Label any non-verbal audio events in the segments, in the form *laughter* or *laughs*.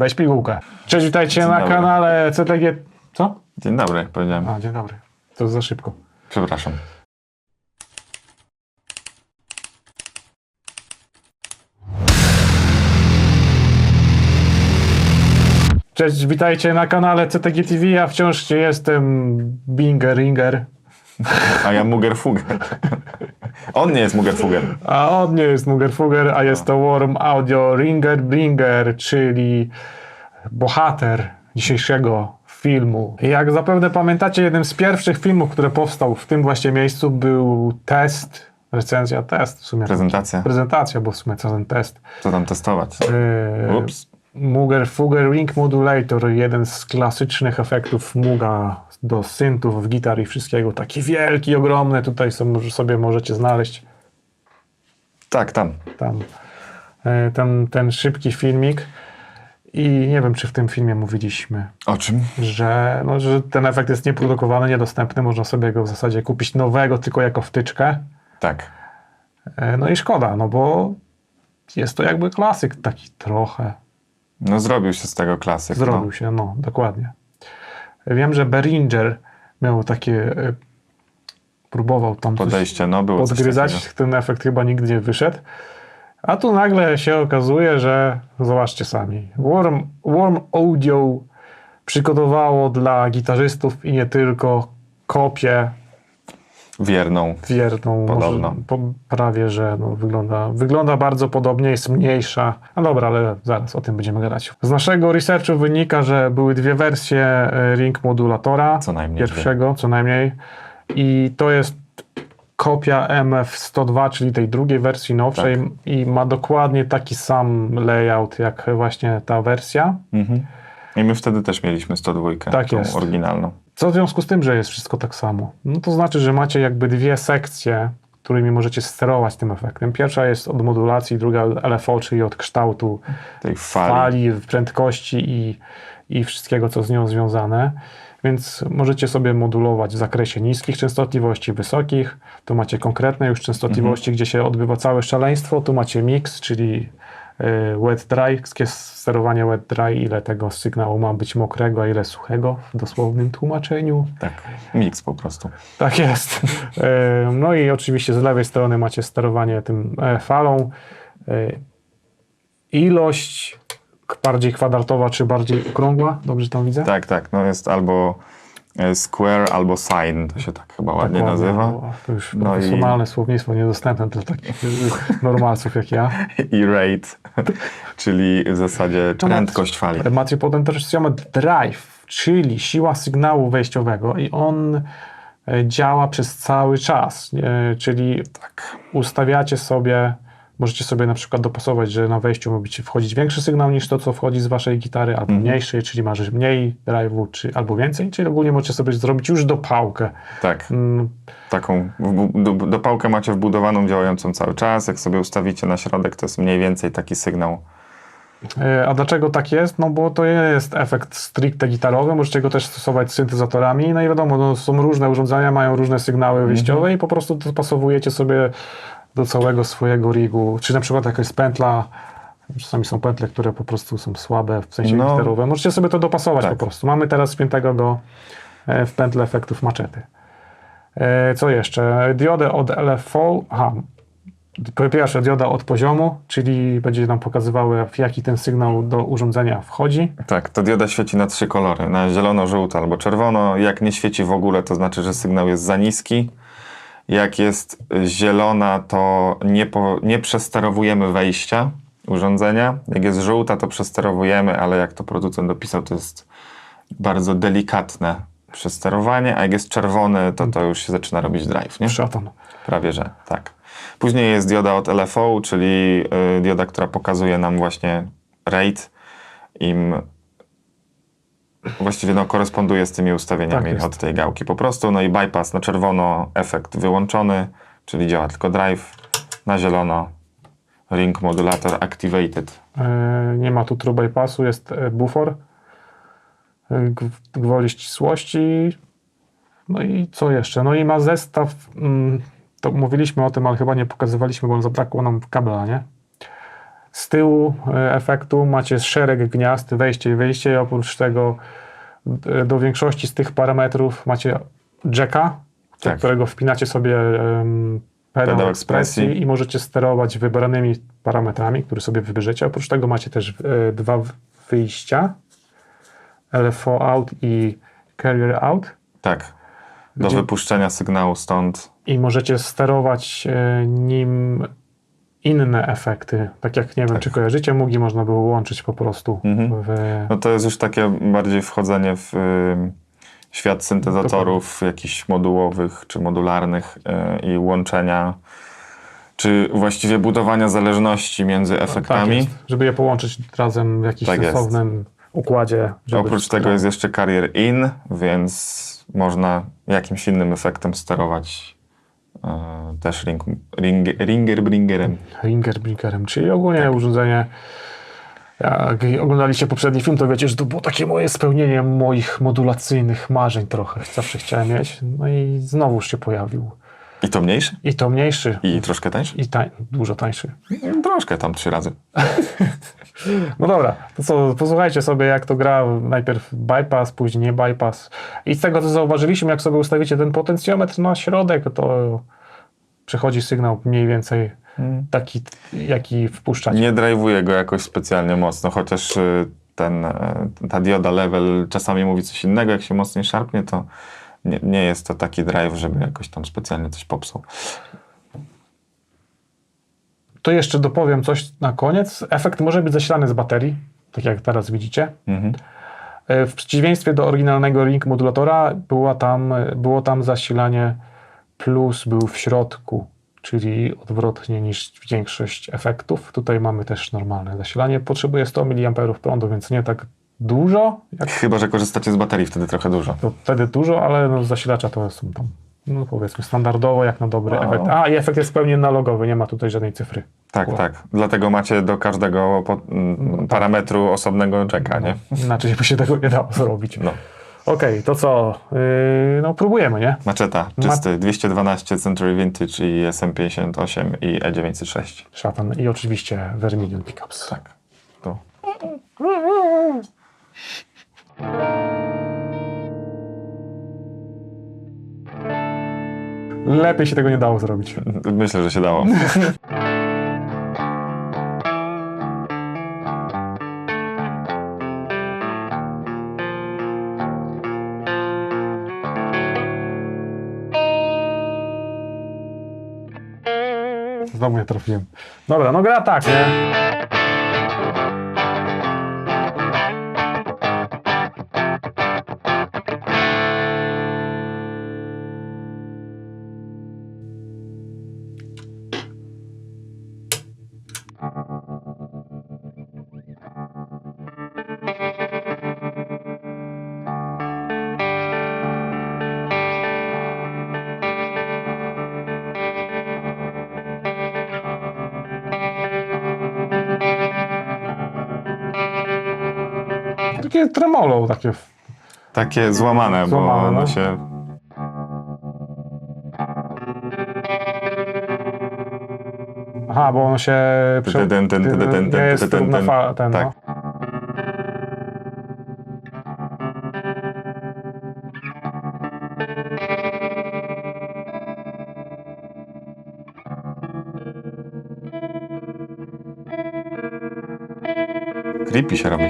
weź pigułkę. Cześć, witajcie na dobry. kanale CTG... Co? Dzień dobry, jak powiedziałem. A, dzień dobry. To za szybko. Przepraszam. Cześć, witajcie na kanale CTG TV, ja wciąż jestem Binger Ringer, A ja Muger Fuger. On nie jest Muger Fuger. a on nie jest Muger Fuger, a jest to Worm Audio Ringer Bringer, czyli bohater dzisiejszego filmu. Jak zapewne pamiętacie, jednym z pierwszych filmów, który powstał w tym właśnie miejscu był test, recenzja test w sumie. Prezentacja. Prezentacja, bo w sumie co ten test. Co tam testować? Yy, Ups. Muger Fugger Ring Modulator, jeden z klasycznych efektów Muga do syntów, gitar i wszystkiego. Taki wielki, ogromny. Tutaj są, sobie możecie znaleźć Tak, tam. tam e, ten, ten szybki filmik. I nie wiem, czy w tym filmie mówiliśmy, O czym? że, no, że ten efekt jest nieprodukowany, niedostępny. Można sobie go w zasadzie kupić nowego, tylko jako wtyczkę. Tak. E, No i szkoda, no bo jest to jakby klasyk taki trochę. No zrobił się z tego klasyk. Zrobił no. się, no, dokładnie. Wiem, że Beringer miał takie, e, próbował tam coś Podejście, no było podgryzać, ten efekt chyba nigdy nie wyszedł. A tu nagle się okazuje, że zobaczcie sami, Warm, Warm Audio przygotowało dla gitarzystów i nie tylko kopię Wierną. wierną, Podobno. może po, prawie, że no, wygląda, wygląda bardzo podobnie, jest mniejsza. No dobra, ale zaraz o tym będziemy gadać. Z naszego researchu wynika, że były dwie wersje e, Ring modulatora. Co najmniej Pierwszego, co najmniej. I to jest kopia MF102, czyli tej drugiej wersji nowszej Tak. i ma dokładnie taki sam layout jak właśnie ta wersja. Mhm. I my wtedy też mieliśmy 102, Tak tą jest. oryginalną. Co w związku z tym, że jest wszystko tak samo? No to znaczy, że macie jakby dwie sekcje, którymi możecie sterować tym efektem. Pierwsza jest od modulacji, druga LFO, czyli od kształtu Tej fali. fali, prędkości i, i wszystkiego, co z nią związane. Więc możecie sobie modulować w zakresie niskich częstotliwości, wysokich. Tu macie konkretne już częstotliwości, gdzie się odbywa całe szaleństwo. Tu macie mix, czyli y, wet dry, sterowanie wet dry, ile tego sygnału ma być mokrego, a ile suchego w dosłownym tłumaczeniu. Tak. Mix po prostu. Tak jest. E, No i oczywiście z lewej strony macie sterowanie tym e, falą. E, Ilość bardziej kwadratowa czy bardziej okrągła, dobrze tam widzę? Tak, tak. No jest albo e, square, albo sine. To się tak chyba ładnie Dokładnie, nazywa. bo To już No i- profesjonalne słownictwo niedostępne dla takich *laughs* normalców jak ja. I rate, *laughs* czyli w zasadzie prędkość fali. Macie potem też drive, czyli siła sygnału wejściowego i on e, działa przez cały czas, e, czyli Tak. ustawiacie sobie, możecie sobie na przykład dopasować, że na wejściu ma być wchodzić większy sygnał niż to, co wchodzi z waszej gitary, albo Mhm. mniejszy, czyli masz mniej drive'u, czy albo więcej, czyli ogólnie możecie sobie zrobić już dopałkę. Tak. Mm, Taką do, dopałkę macie wbudowaną, działającą cały czas. Jak sobie ustawicie na środek, to jest mniej więcej taki sygnał. e, A dlaczego tak jest? No bo to nie jest efekt stricte gitarowy, możecie go też stosować z syntezatorami, no i wiadomo, no, są różne urządzenia, mają różne sygnały wyjściowe i po prostu dopasowujecie sobie do całego swojego rigu, czy na przykład jakaś pętla, czasami są pętle, które po prostu są słabe w sensie No. możecie sobie to dopasować Tak. po prostu. Mamy teraz spiętego do, e, w pętle efektów maczety. E, Co jeszcze? Diodę od LFO, aha, po pierwsze dioda od poziomu, czyli będzie nam pokazywały w jaki ten sygnał do urządzenia wchodzi. Tak, ta dioda świeci na trzy kolory. Na zielono, żółto albo czerwono. Jak nie świeci w ogóle, to znaczy, że sygnał jest za niski. Jak jest zielona, to nie, po, nie przesterowujemy wejścia urządzenia. Jak jest żółta, to przesterowujemy, ale jak to producent dopisał, to jest bardzo delikatne przesterowanie, a jak jest czerwony, to to już się zaczyna robić drive, nie? Szatan. Prawie, że tak. Później jest dioda od LFO, czyli y, dioda, która pokazuje nam właśnie rate. Im właściwie no, koresponduje z tymi ustawieniami Tak od tej gałki po prostu. No i bypass na czerwono, efekt wyłączony, czyli działa tylko drive. Na zielono ring modulator activated. E, Nie ma tu true bypassu, jest e, bufor. E, Gwoli ścisłości. No i co jeszcze? No i ma zestaw. mm, To mówiliśmy o tym, ale chyba nie pokazywaliśmy, bo zabrakło nam kabla, nie? Z tyłu e, efektu macie szereg gniazd, wejście i wyjście. Oprócz tego d- do większości z tych parametrów macie jacka, Tak. którego wpinacie sobie em, pedał, Pedał ekspresji ekspresji. i możecie sterować wybranymi parametrami, które sobie wybierzecie. Oprócz tego macie też e, dwa wyjścia, LFO out i carrier out. Tak. Do wypuszczenia sygnału stąd. i możecie sterować e, nim inne efekty. Tak jak nie wiem, czy kojarzycie, mugi można było łączyć po prostu Mhm. w, No to jest już takie bardziej wchodzenie w świat syntezatorów jakichś modułowych czy modularnych y, i łączenia, czy właściwie budowania zależności między tak efektami. jest, żeby je połączyć razem w jakimś Tak jest. sensownym układzie. Żeby Oprócz tego jest jeszcze carrier in, więc można jakimś innym efektem sterować też ring, ring, ringer bringerem. Ringerbrinkerem, czyli ogólnie Tak. urządzenie. Jak oglądaliście poprzedni film, to wiecie, że to było takie moje spełnienie moich modulacyjnych marzeń trochę. Zawsze chciałem mieć. No i znowuż się pojawił. I to mniejszy? I to mniejszy. I troszkę tańszy? I tań, dużo tańszy. Troszkę tam trzy razy. *laughs* No dobra, to co, posłuchajcie sobie jak to gra, najpierw bypass, później nie bypass. I z tego co zauważyliśmy, jak sobie ustawicie ten potencjometr na środek, to przychodzi sygnał mniej więcej taki, jaki wpuszczacie. Nie drive'uję go jakoś specjalnie mocno, chociaż y, ten, y, ta dioda level czasami mówi coś innego, jak się mocniej szarpnie, to nie, nie jest to taki drive, żeby jakoś tam specjalnie coś popsuł. To jeszcze dopowiem coś na koniec. Efekt może być zasilany z baterii, tak jak teraz widzicie. Mhm. E, W przeciwieństwie do oryginalnego ring modulatora była tam, było tam zasilanie plus był w środku, czyli odwrotnie niż większość efektów. Tutaj mamy też normalne zasilanie. Potrzebuje 100 mA prądu, więc nie tak dużo, jak Chyba, że korzystacie z baterii, wtedy trochę dużo. to wtedy dużo, ale no z zasilacza to są tam, no powiedzmy, standardowo jak na dobry No. efekt. A, i efekt jest w pełni analogowy, nie ma tutaj żadnej cyfry. Tak, tak. Dlatego macie do każdego po, mm, parametru osobnego jacka, nie? Inaczej by się tego nie dało *laughs* zrobić. No. Okej, to co? Yy, no próbujemy, nie? Maczeta, czysty, 212 Century Vintage i SM58 i E E906. Szatan i oczywiście Vermilion Pickups. Tak. To. Lepiej się tego nie dało zrobić. Myślę, że się dało. Znowu nie trafiłem. Dobra, no gra tak, nie? Takie tremolo, takie. Takie złamane, Złamane, bo ono no. się... Aha, bo on się. Ten, ten, ten, nie jest równa ten. fa- ten, Tak. no. Creepy się robi.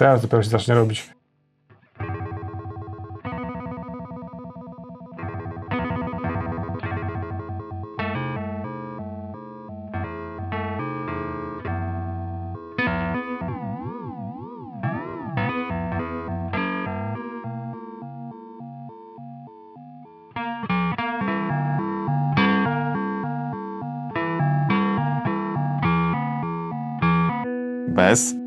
Teraz dopiero się zacznie robić. Bez.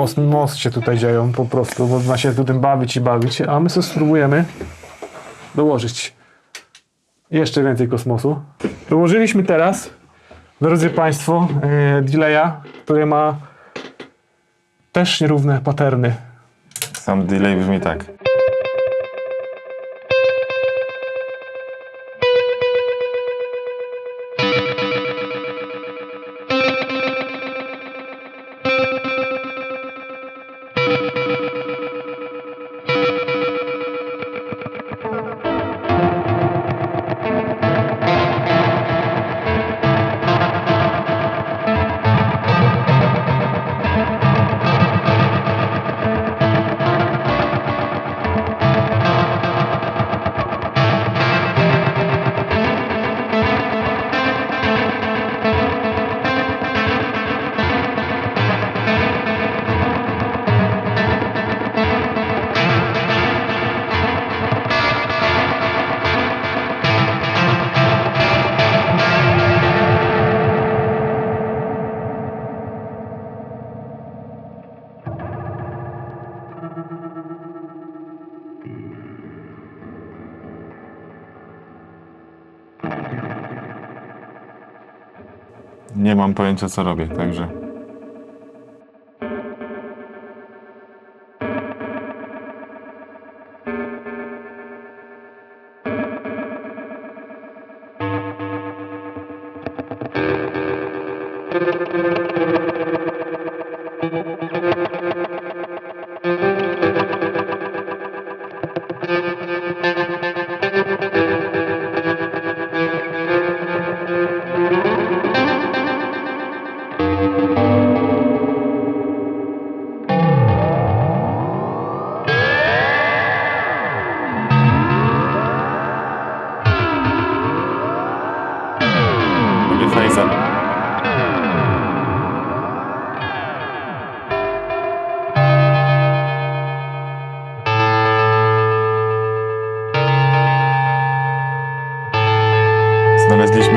Kosmos się tutaj dzieją po prostu, można się tu tym bawić i bawić, a my sobie spróbujemy dołożyć jeszcze więcej kosmosu. Dołożyliśmy teraz, drodzy Państwo, e, delaya, który ma też nierówne paterny. Sam delay brzmi tak. Nie mam pojęcia co robię, także.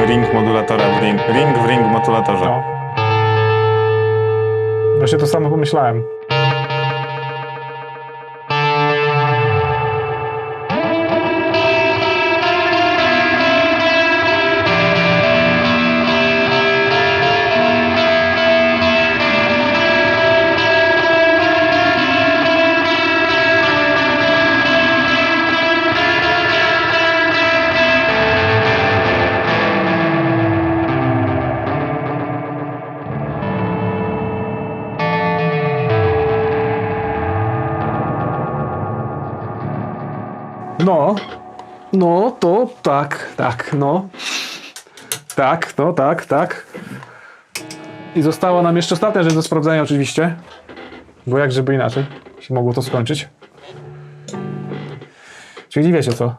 Ring modulatora w ring. Ring w ring modulatorze. No. Właśnie to samo pomyślałem. No, no to tak, tak, no. Tak, no tak, tak. I została nam jeszcze ostatnia rzecz do sprawdzenia oczywiście. Bo jak żeby inaczej się mogło to skończyć. Czyli wiecie co?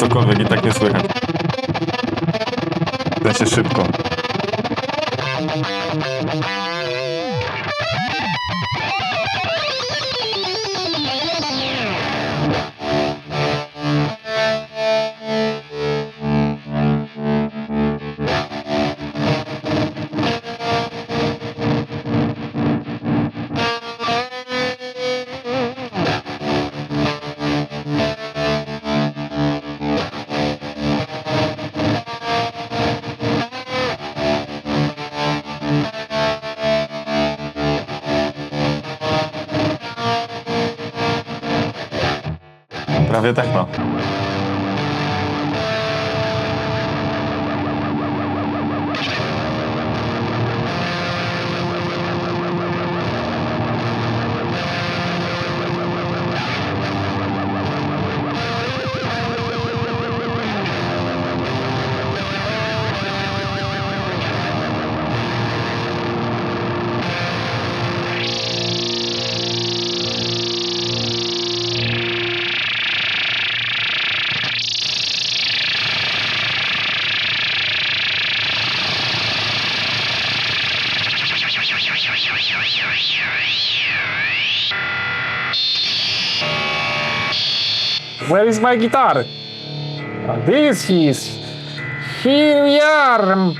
Cokolwiek i tak nie słychać. W sensie szybko. Prawie tak my guitar? This is. Here we are.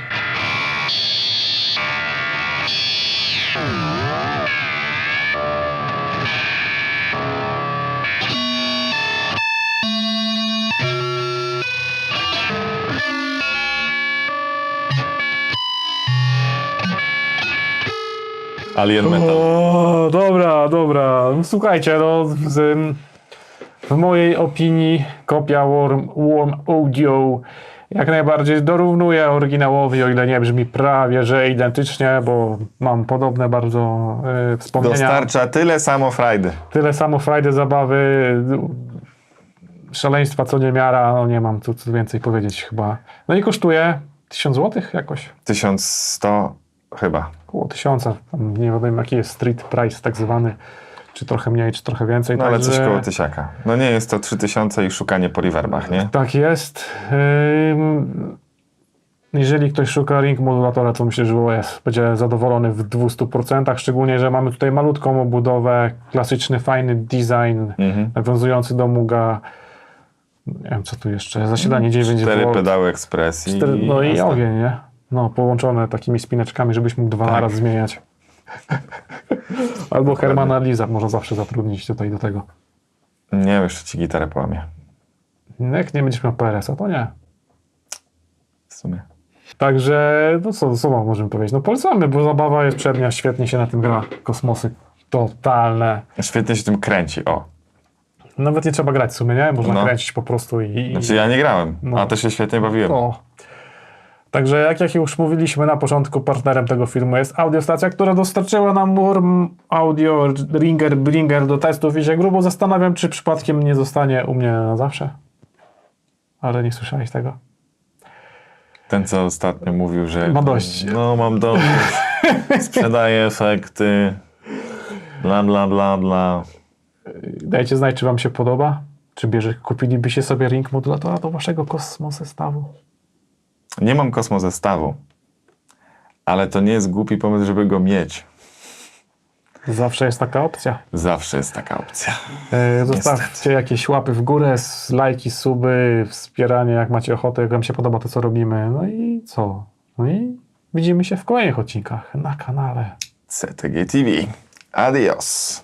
Alien Metal. O, dobra, dobra. Słuchajcie, no, z, w mojej opinii kopia Warm, Warm Audio jak najbardziej dorównuje oryginałowi, o ile nie brzmi prawie, że identycznie, bo mam podobne bardzo y, wspomnienia. Dostarcza tyle samo frajdy. Tyle samo frajdy, zabawy, szaleństwa co niemiara, no nie mam tu co więcej powiedzieć chyba. No i kosztuje 1000 zł jakoś. 1100 chyba. Około 1000, tam nie wiem jaki jest street price tak zwany, czy trochę mniej, czy trochę więcej. No ale coś koło tysiaka. No nie jest to 3000 i szukanie po reverbach, nie? Tak jest. Jeżeli ktoś szuka ring modulatora, to myślę, że jest, będzie zadowolony w 200%, szczególnie, że mamy tutaj malutką obudowę, klasyczny, fajny design, Mhm. nawiązujący do Muga. Nie wiem, co tu jeszcze, zasilanie 9 Cztery V. pedały ekspresji. Cztery, no i ogień, nie? No, połączone takimi spineczkami, żebyś mógł dwa Tak. naraz zmieniać. *laughs* Albo Hermana Liza można zawsze zatrudnić tutaj do tego. Nie wiem, jeszcze ci gitarę połamie. Jak nie będziesz miał PRS-a, to nie. W sumie. Także, no co, co wam możemy powiedzieć? No polecamy, bo zabawa jest przednia, świetnie się na tym gra. Kosmosy totalne. Świetnie się tym kręci, o. Nawet nie trzeba grać w sumie, nie? Można No. kręcić po prostu i... i Znaczy ja nie grałem, No. a to się świetnie bawiłem. no. Także jak, jak już mówiliśmy na początku, partnerem tego filmu jest audiostacja, która dostarczyła nam Worm Audio Ringer Bringer do testów i się grubo zastanawiam, czy przypadkiem nie zostanie u mnie na zawsze. Ale nie słyszałeś tego. Ten, co ostatnio mówił, że... Ma dość. No, mam dość. Sprzedaję efekty. Bla, bla, bla, bla. Dajcie znać, czy wam się podoba. Czy bierze, kupilibyście sobie ring modulatora do waszego kosmos zestawu? Nie mam kosmo zestawu, ale to nie jest głupi pomysł, żeby go mieć. Zawsze jest taka opcja. Zawsze jest taka opcja. E, Zostawcie jakieś łapy w górę, lajki, suby, wspieranie, jak macie ochotę, jak wam się podoba to, co robimy. No i co? No i widzimy się w kolejnych odcinkach na kanale. CTG TV. Adios.